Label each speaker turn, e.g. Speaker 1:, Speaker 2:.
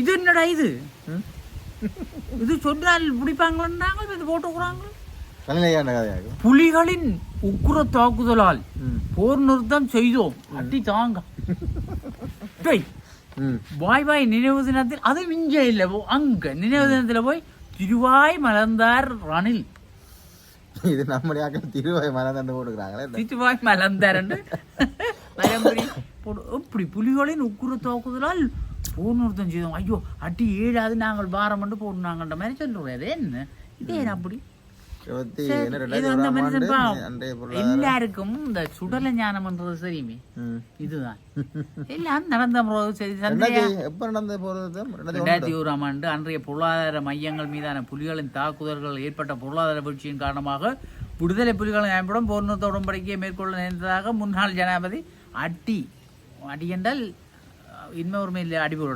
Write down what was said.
Speaker 1: இது என்னடா இது? இது சொன்னால் பிடிப்பாங்களாங்க இது போட்டுக்கிறாங்க புலிகளின் உக்குர தாக்குதலால் போர் நிறுத்தம் செய்தோம். அட்டி தாங்க. வாய் வாய் நினைவு தினத்தில் அது மிஞ்ச இல்லை. போ அங்க நினைவு தினத்துல போய் திருவாய் மலர்ந்தார் ரணில்.
Speaker 2: இது நம்முடைய திருவாய் மரம் போட்டுக்கிறாங்களே.
Speaker 1: திருவாய் மலர்ந்தார் போடு இப்படி புலிகளின் உக்குர தாக்குதலால் போர் நிறுத்தம் செய்தோம் ஐயோ அட்டி ஏழாவது நாங்கள் பாரம் பண்ணி போடுனாங்கன்ற மாதிரி சொல்லுவேன் அது என்ன? இதே அப்படி?
Speaker 2: அன்றைய பொருளாதார
Speaker 1: எல்லாருக்கும் இந்த சுடல ஞானம்ன்றது தெரியுமே.
Speaker 2: ம்.
Speaker 1: இதுதான். எல்லாம் நடந்த சரி
Speaker 2: ரெண்டாயிரத்தி
Speaker 1: ஓராம் ஆண்டு அன்றைய பொருளாதார மையங்கள் மீதான புலிகளின் தாக்குதல்கள் ஏற்பட்ட பொருளாதார வீழ்ச்சியின் காரணமாக விடுதலை புலிகளின் அமைப்புடன் போர் நிறுத்த உடன்படிக்கையை மேற்கொள்ள நேர்ந்ததாக முன்னாள் ஜனாதிபதி அட்டி அடி என்றால் ഇന്മ ഓർമ്മയില്ല അടിപൊളി